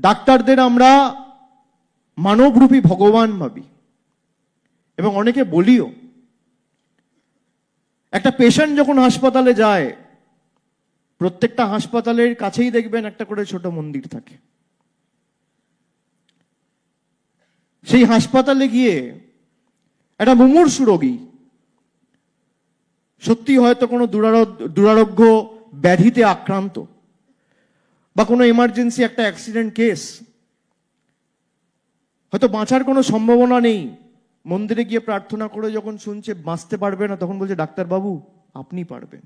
ডাক্তারদের আমরা মানবরূপী ভগবান ভাবি। এবং অনেকে বলিও, একটা পেশেন্ট যখন হাসপাতালে যায়, প্রত্যেকটা হাসপাতালের কাছেই দেখবেন একটা করে ছোট মন্দির থাকে। সেই হাসপাতালে গিয়ে একটা মুমূর্ষু রোগী সত্যি হয়তো কোনো দুরারো- দুরারোগ্য ব্যাধিতে আক্রান্ত বা কোনো এমার্জেন্সি একটা অ্যাক্সিডেন্ট কেস হয়তো বাঁচার কোনো সম্ভাবনা নেই। মন্দিরে গিয়ে প্রার্থনা করে যখন শুনছে, বাঁচতে পারবে না, তখন বলছে, ডাক্তারবাবু, আপনি পারবেন।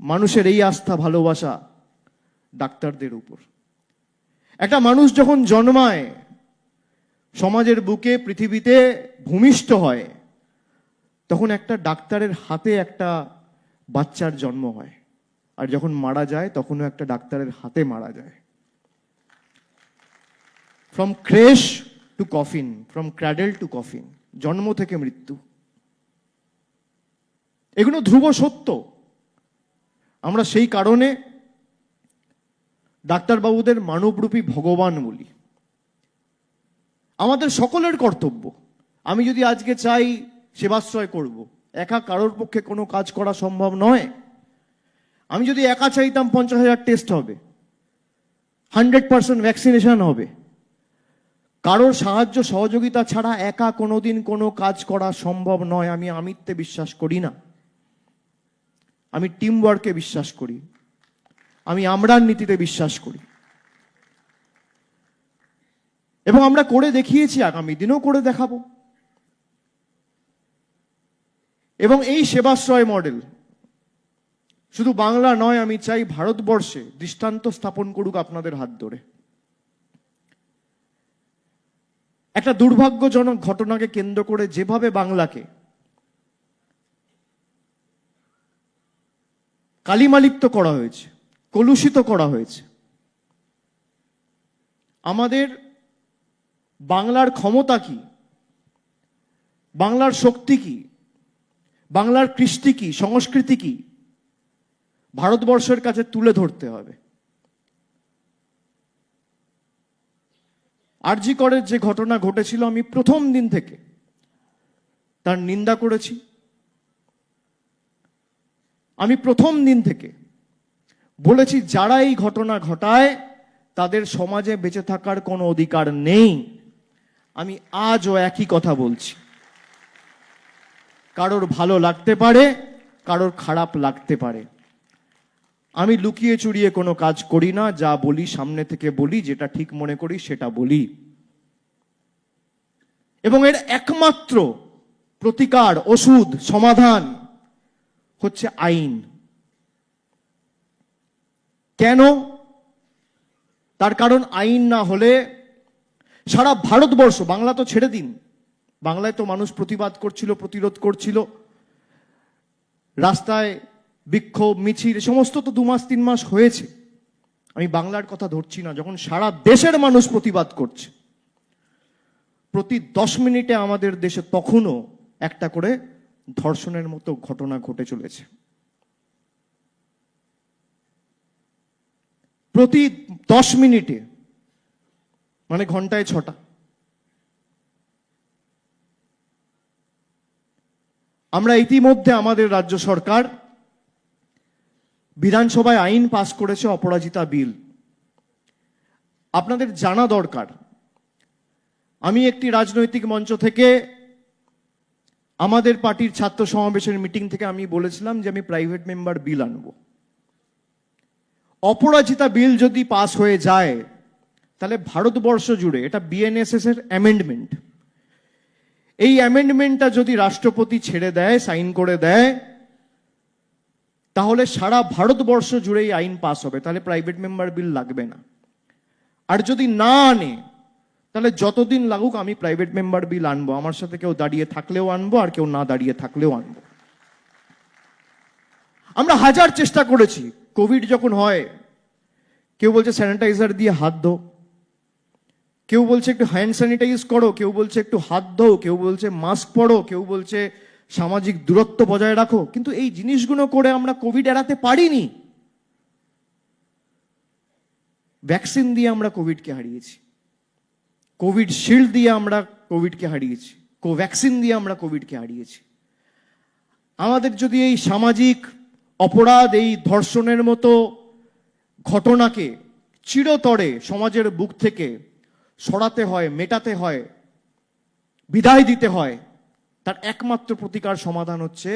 মানুষের এই আস্থা, ভালোবাসা ডাক্তারদের উপর। একটা মানুষ যখন জন্মায়, সমাজের বুকে, পৃথিবীতে ভূমিষ্ঠ হয়, তখন একটা ডাক্তারের হাতে একটা বাচ্চার জন্ম হয়। আর যখন মারা যায়, তখনও একটা ডাক্তারের হাতে মারা যায়। From creche to coffin from cradle to coffin জন্ম থেকে মৃত্যু। এগুলো ধ্রুব সত্য। আমরা সেই কারণে ডাক্তারবাবুদের মানবরূপী ভগবান বলি। আমাদের সকলের কর্তব্য। আমি যদি আজকে চাই, সেবাশ্রয় করব। একা কারোর পক্ষে কোনো কাজ করা সম্ভব নয়। আমি যদি একা চাইতাম পঞ্চাশ হাজার টেস্ট হবে হান্ড্রেড পার্সেন্ট ভ্যাকসিনেশন হবে। কারোর সাহায্য সহযোগিতা ছাড়া একা কোনোদিন কোনো কাজ করা সম্ভব নয়, আমি আমিত্বে বিশ্বাস করি না। আমি টিম ওয়ার্কে বিশ্বাস করি। আমি আমরার নীতিতে বিশ্বাস করি। এবং আমরা করে দেখিয়েছি, আগামী দিনেও করে দেখাবো। এবং এই সেবাশ্রয় মডেল শুধু বাংলা নয়, আমি চাই ভারতবর্ষে দৃষ্টান্ত স্থাপন করুক আপনাদের হাত ধরে। একটা দুর্ভাগ্যজনক ঘটনাকে কেন্দ্র করে যেভাবে বাংলাকে কালিমালিপ্ত করা হয়েছে, কলুষিত করা হয়েছে, আমাদের বাংলার ক্ষমতা কি? বাংলার শক্তি কি? বাংলার কৃষ্টি কি? সংস্কৃতি কি? ভারতবর্ষের কাছে তুলে ধরতে হবে। আরজি করের যে ঘটনা ঘটেছিল, আমি প্রথম দিন থেকে তার নিন্দা করেছি। আমি প্রথম দিন থেকে বলেছি, যারা এই ঘটনা ঘটায়, তাদের সমাজে বেঁচে থাকার কোনো অধিকার নেই। আমি আজও একই কথা বলছি। কারোর ভালো লাগতে পারে, কারোর খারাপ লাগতে পারে। আমি লুকিয়ে চুরিয়ে কোনো কাজ করি না, যা বলি, সামনে থেকে বলি, যেটা ঠিক মনে করি, সেটা বলি। এবং এর একমাত্র প্রতিকার, ওষুধ, সমাধান হচ্ছে আইন। কেন? তার কারণ আইন না হলে সারা ভারতবর্ষ, বাংলা তো ছেড়ে দিন। বাংলায় তো মানুষ প্রতিবাদ করছিল, প্রতিরোধ করছিল। রাস্তায় বিক্ষোভ, মিছিল সমস্ত তো দু মাস, তিন মাস হয়েছে। আমি বাংলার কথা ধরছি না, যখন সারা দেশের মানুষ প্রতিবাদ করছে, প্রতি দশ মিনিটে আমাদের দেশে তখনও একটা করে ধর্ষণের মতো ঘটনা ঘটে চলেছে। প্রতি দশ মিনিটে মানে ঘন্টায় ছটা। আমরা ইতিমধ্যে আমাদের রাজ্য সরকার বিধানসভায় আইন পাশ করেছে অপরাজিতা বিল। আপনাদের জানা দরকার। আমি একটি রাজনৈতিক মঞ্চ থেকে আমাদের পার্টির ছাত্র সমাবেশের মিটিং থেকে আমি বলেছিলাম যে আমি প্রাইভেট মেম্বার বিল আনব। অপরাজিতা বিল যদি পাস হয়ে যায়, তাহলে ভারতবর্ষ জুড়ে, এটা বিএনএসএস এর অ্যামেন্ডমেন্ট এই অ্যামেন্ডমেন্টটা যদি রাষ্ট্রপতি ছেড়ে দেয় সাইন করে দেয় তাহলে সারা ভারতবর্ষ জুড়েই আইন পাস হবে, তাহলে প্রাইভেট মেম্বার বিল লাগবে না। আর যদি না আনে, তাহলে যতদিন লাগুক আমি প্রাইভেট মেম্বার বিল আনব, আমার সাথে কেউ দাঁড়িয়ে থাকলেও আনব আর কেউ না দাঁড়িয়ে থাকলেও আনব। আমরা হাজার চেষ্টা করেছি কোভিড যখন হয়, কেউ বলছে স্যানিটাইজার দিয়ে হাত ধো, কেউ বলছে একটু হ্যান্ড স্যানিটাইজ করো, কেউ বলছে একটু হাত ধো, কেউ বলছে মাস্ক পরো, কেউ বলছে সামাজিক দূরত্ব বজায় রাখো। কিন্তু এই জিনিসগুলো করে আমরা কোভিড এড়াতে পারিনি। ভ্যাকসিন দিয়ে আমরা কোভিডকে হারিয়েছি। কোভিড শিল্ড দিয়ে আমরা কোভিডকে হারিয়েছি। কোভ্যাক্সিন দিয়ে আমরা কোভিডকে হারিয়েছি। আমাদের যদি এই সামাজিক অপরাধ, এই ধর্ষণের মতো ঘটনাকে চিরতরে সমাজের বুক থেকে সরাতে হয়, মেটাতে হয়, বিদায় দিতে হয় তার একমাত্র প্রতিকার সমাধান হচ্ছে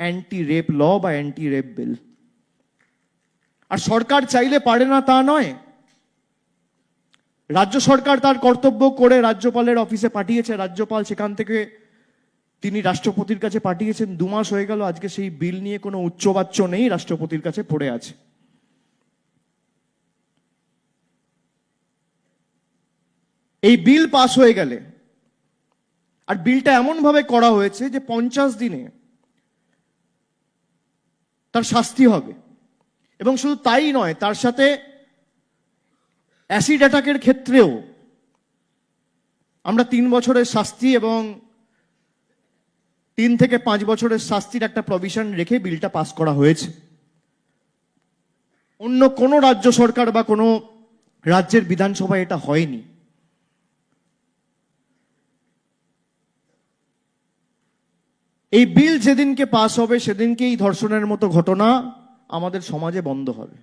অ্যান্টি রেপ ল বা অ্যান্টি রেপ বিল আর সরকার চাইলে পারে না তা নয়। রাজ্য সরকার তার কর্তব্য করে রাজ্যপালের অফিসে পাঠিয়েছে। রাজ্যপাল সেখান থেকে তিনি রাষ্ট্রপতির কাছে পাঠিয়েছেন। দু মাস হয়ে গেল, আজকে সেই বিল নিয়ে কোনো উচ্চবাচ্য নেই, রাষ্ট্রপতির কাছে পড়ে আছে। এই বিল পাস হয়ে গেলে আর বিলটা এমনভাবে করা হয়েছে যে পঞ্চাশ দিনে তার শাস্তি হবে। এবং শুধু তাই নয়, তার সাথে অ্যাসিড অ্যাটাকের ক্ষেত্রেও আমরা তিন বছরের শাস্তি এবং তিন থেকে পাঁচ বছরের শাস্তির একটা প্রভিশন রেখে বিলটা পাস করা হয়েছে। অন্য কোনো রাজ্য সরকার বা কোনো রাজ্যের বিধানসভায় এটা হয়নি। এই বিল যেদিনকে পাস হবে সেদিনকে এই ধর্ষণের মতো ঘটনা আমাদের সমাজে বন্ধ হবে।